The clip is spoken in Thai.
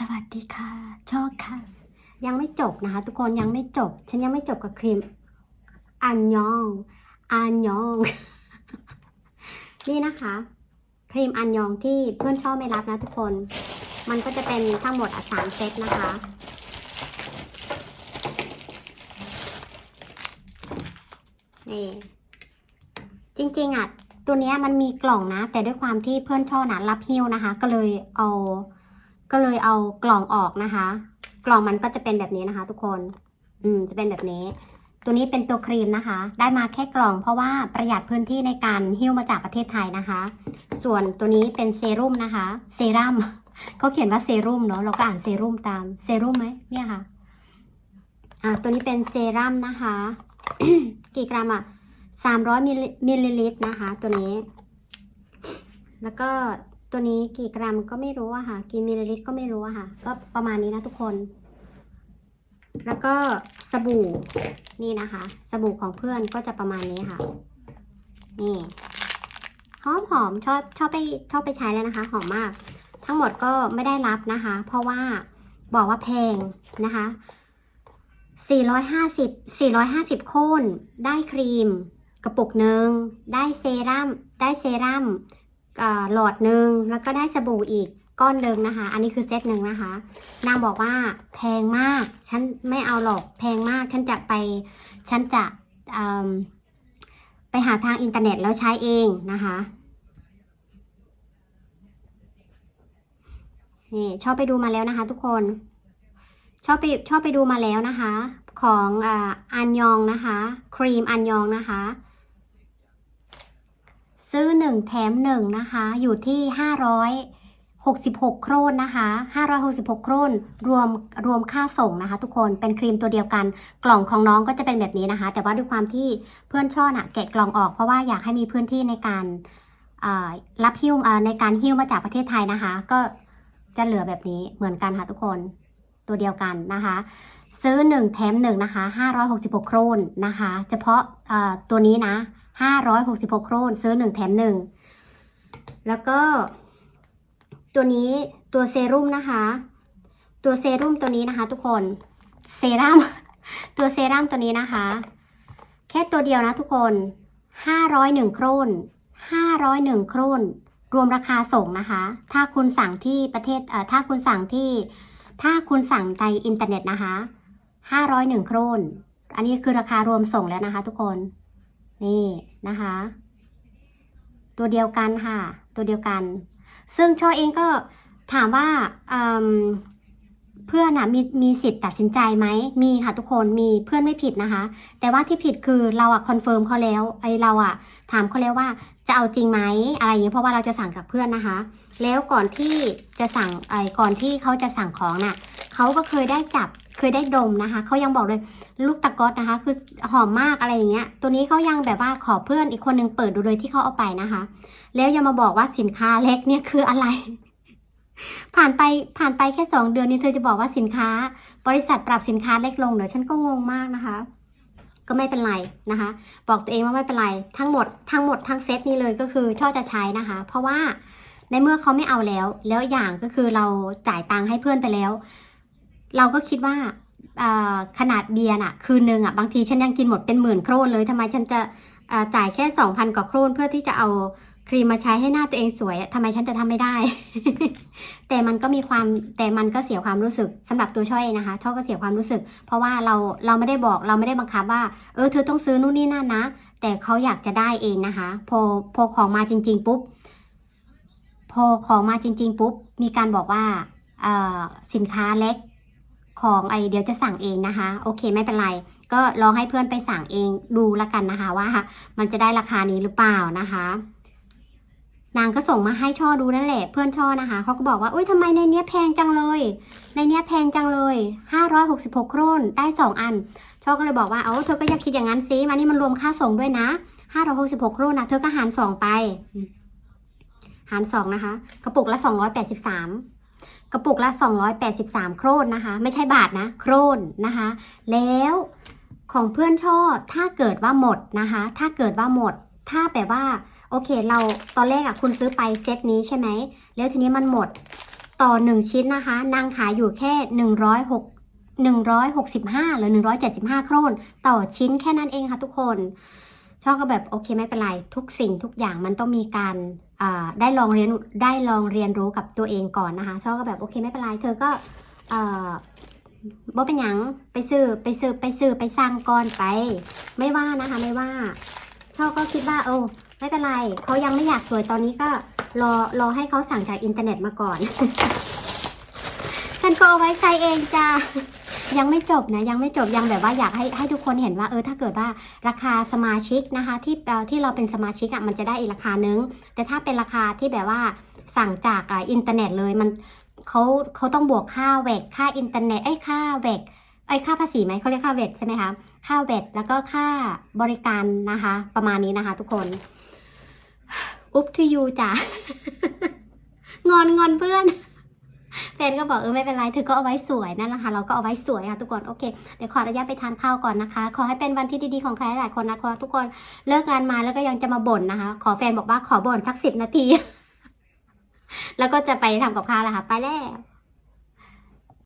สวัสดีค่ะชอบค่ะ ยังไม่จบนะคะ ทุกคนยังไม่จบ ฉันยังไม่จบกับครีมอันยองอันยอง นี่นะคะ ครีมอันยองที่เพื่อนชอบไม่รับนะทุกคน มันก็จะเป็นทั้งหมดอะสามเซตนะคะนี่จริงๆอะตัวนี้มันมีกล่องนะ แต่ด้วยความที่เพื่อนช่อนะรับหิ้วนะคะ ก็เลยเอา ก็เลยเอากล่องออกนะคะ กล่องมันก็จะเป็นแบบนี้นะคะ ทุกคน อืม จะเป็นแบบนี้ ตัวนี้เป็นตัวครีมนะคะ ได้มาแค่กล่อง เพราะว่าประหยัดพื้นที่ในการหิ้วมาจากประเทศไทยนะคะ ส่วนตัวนี้เป็นเซรุ่มนะคะ เซรั่มเขาเขียนว่าเซรุ่มเนาะ เราก็อ่านเซรุ่มตาม เซรุ่มไหมเนี่ยค่ะ อ่า ตัวนี้เป็นเซรั่มนะคะ กี่กรัมอะสามร้อยมิลลิลิตรนะคะ ตัวนี้ แล้วก็ ตัวนี้กี่กรัมก็ไม่รู้อะค่ะกี่มิลลิลิตรก็ไม่รู้อะค่ะ ก็ประมาณนี้นะทุกคน แล้วก็สบู่นี่นะคะ สบู่ของเพื่อนก็จะประมาณนี้ค่ะ นี่หอมหอมชอบชอบไปชอบไปใช้แล้วนะคะ หอมมาก ทั้งหมดก็ไม่ได้รับนะคะ เพราะว่าบอกว่าแพงนะคะ 450 450โค่นได้ครีม กระปุกหนึ่งได้เซรั่มได้เซรั่ม หลอดหนึ่งแล้วก็ได้สบู่อีกก้อนหนึ่งนะคะ อันนี้คือเซตหนึ่งนะคะ นางบอกว่าแพงมาก ฉันไม่เอาหรอกแพงมาก ฉันจะไป ฉันจะไปหาทางอินเทอร์เน็ตแล้วใช้เองนะคะ นี่ชอบไปดูมาแล้วนะคะ ทุกคน ชอบไปชอบไปดูมาแล้วนะคะ ของอันยองนะคะ ครีมอันยองนะคะ ซื้อหนึ่งแถมหนึ่งนะคะ อยู่ที่ห้าร้อยหกสิบหกโครนนะคะห้าร้อยหกสิบหกโครนรวมรวมค่าส่งนะคะ ทุกคนเป็นครีมตัวเดียวกัน กล่องของน้องก็จะเป็นแบบนี้นะคะ แต่ว่าด้วยความที่เพื่อนช่อน่ะแกะกล่องออกเพราะว่าอยากให้มีพื้นที่ในการรับหิ้วในการหิ้วมาจากประเทศไทยนะคะ ก็จะเหลือแบบนี้เหมือนกันค่ะทุกคนตัวเดียวกันนะคะ ซื้อ 1 แถม1นะคะ566 โครนนะคะ เฉพาะตัวนี้นะ 566 โครนซื้อ 1 แถม 1 แล้วก็ตัวนี้ตัวเซรุ่มนะคะ ตัวเซรุ่มตัวนี้นะคะ ทุกคนเซรั่มตัวเซรั่มตัวนี้นะคะ แค่ตัวเดียวนะทุกคน 501 โครน501 โครนรวมราคาส่งนะคะ ถ้าคุณสั่งที่ประเทศเอ่อถ้าคุณสั่งที่ ถ้าคุณสั่งในอินเทอร์เน็ตนะคะ 501 โครนอันนี้คือราคารวมส่งแล้วนะคะ ทุกคน นี่นะคะ ตัวเดียวกันค่ะ ตัวเดียวกัน ซึ่งช่อเองก็ถามว่าเพื่อนอะมีมีสิทธิ์ตัดสินใจไหมมีค่ะทุกคนมีเพื่อนไม่ผิดนะคะ แต่ว่าที่ผิดคือเราอะคอนเฟิร์มเขาแล้วไอเราอะถามเขาแล้วว่าจะเอาจริงไหมอะไรอย่างเงี้ยเพราะว่าเราจะสั่งกับเพื่อนนะคะ แล้วก่อนที่จะสั่งไอก่อนที่เขาจะสั่งของน่ะเขาก็เคยได้จับ เคยได้ดมนะคะ เขายังบอกเลยลูกตะก๊อตนะคะ คือหอมมากอะไรอย่างเงี้ย ตัวนี้เขายังแบบว่าขอเพื่อนอีกคนนึงเปิดดูเลยที่เขาเอาไปนะคะ แล้วยังมาบอกว่าสินค้าเล็กเนี่ยคืออะไร ผ่านไปผ่านไปแค่สองเดือนนี้เธอจะบอกว่าสินค้า บริษัทปรับสินค้าเล็กลงเดี๋ยวฉันก็งงมากนะคะ ก็ไม่เป็นไรนะคะ บอกตัวเองว่าไม่เป็นไรทั้งหมดทั้งหมดทั้งเซตนี้เลยก็คือช่อจะใช้นะคะ เพราะว่าในเมื่อเขาไม่เอาแล้ว แล้วอย่างก็คือเราจ่ายตังค์ให้เพื่อนไปแล้ว เราก็คิดว่าขนาดเบียร์น่ะ คืนนึงอะบางทีฉันยังกินหมดเป็นหมื่นโครนเลยทำไมฉันจะจ่ายแค่สองพันกว่าโครนเพื่อที่จะเอาครีมมาใช้ให้หน้าตัวเองสวยทำไมฉันจะทำไม่ได้ แต่มันก็มีความแต่มันก็เสียความรู้สึกสำหรับตัวช่อยเองนะคะช่อก็เสียความรู้สึก เพราะว่าเราเราไม่ได้บอกเราไม่ได้บังคับว่า เออเธอต้องซื้อนู่นนี่นั่นนะ แต่เขาอยากจะได้เองนะคะ พอพอของมาจริง ๆ ปุ๊บ พอของมาจริง ๆ ปุ๊บ มีการบอกว่าสินค้าเล็ก ของไอเดี๋ยวจะสั่งเองนะคะ โอเคไม่เป็นไร ก็ลองให้เพื่อนไปสั่งเองดูละกันนะคะ ว่ามันจะได้ราคานี้หรือเปล่านะคะ นางก็ส่งมาให้ช่อดูนั่นแหละ เพื่อนช่อนะคะเขาก็บอกว่าอุ้ยทำไมในเนี้ยแพงจังเลย ในเนี้ยแพงจังเลย566โครนได้ 2 อัน ช่อก็เลยบอกว่าเอ้าเธอก็อย่าคิดอย่างนั้นซิมานี่มันรวมค่าส่งด้วยนะ566โครนนะเธอก็หาร2ไปหาร2นะคะ กระปุกละ283 กระปุกละ 283 โครนนะคะ ไม่ใช่บาทนะ โครนนะคะ แล้วของเพื่อนช่อถ้าเกิดว่าหมดนะคะ ถ้าเกิดว่าหมด ถ้าแบบว่า โอเค เราตอนแรกอะคุณซื้อไปเซตนี้ใช่ไหม แล้วทีนี้มันหมดต่อหนึ่งชิ้นนะคะ นางขายอยู่แค่หนึ่งร้อยหกหนึ่งร้อยหกสิบห้าหรือหนึ่งร้อยเจ็ดสิบห้าโครน ต่อชิ้นแค่นั้นเองค่ะทุกคน ช่อก็แบบโอเคไม่เป็นไร ทุกสิ่งทุกอย่างมันต้องมีการได้ลองเรียนได้ลองเรียนรู้กับตัวเองก่อนนะคะ ช่อก็แบบโอเคไม่เป็นไร เธอก็บ่เป็นหยังไปซื้อไปซื้อไปซื้อไปสั่งก่อนไป ไม่ว่านะคะไม่ว่าช่อก็คิดว่าโอ้ไม่เป็นไรเขายังไม่อยากสวยตอนนี้ก็รอรอให้เขาสั่งจากอินเทอร์เน็ตมาก่อน ฉันก็เอาไว้ใช้เองจ้า ยังไม่จบนะยังไม่จบยังแบบว่าอยากให้ให้ทุกคนเห็นว่าเออถ้าเกิดว่าราคาสมาชิกนะคะ ที่เที่เราเป็นสมาชิกอะ่ะมันจะได้อีกราคานึง แต่ถ้าเป็นราคาที่แบบว่าสั่งจากอ่าอินเทอร์เน็ตเลยมันเขาเขาต้องบวกค่าเวกค่าอินเทอร์เน็ตไอ้ค่าเวกไอ้ค่าภาษีไหมเขาเรียกค่าเวกใช่ไหมคะค่าเวกแล้วก็ค่าบริการนะคะ ประมาณนี้นะคะ ทุกคนอุ๊บทูยูจ้ะงอนงอนเพื่อน แฟนก็บอกเออไม่เป็นไรเธอก็เอาไว้สวยนั่นแหละค่ะเราก็เอาไว้สวยค่ะทุกคนโอเคเดี๋ยวขออนุญาตไปทานข้าวก่อนนะคะ ขอให้เป็นวันที่ดีๆของใครหลายคนนะคะทุกคนเลิกงานมาแล้วก็ยังจะมาบ่นนะคะ ขอแฟนบอกว่าขอบ่นสักสิบนาที แล้วก็จะไปทำกับข้าวแล้วค่ะ ไปแล้ว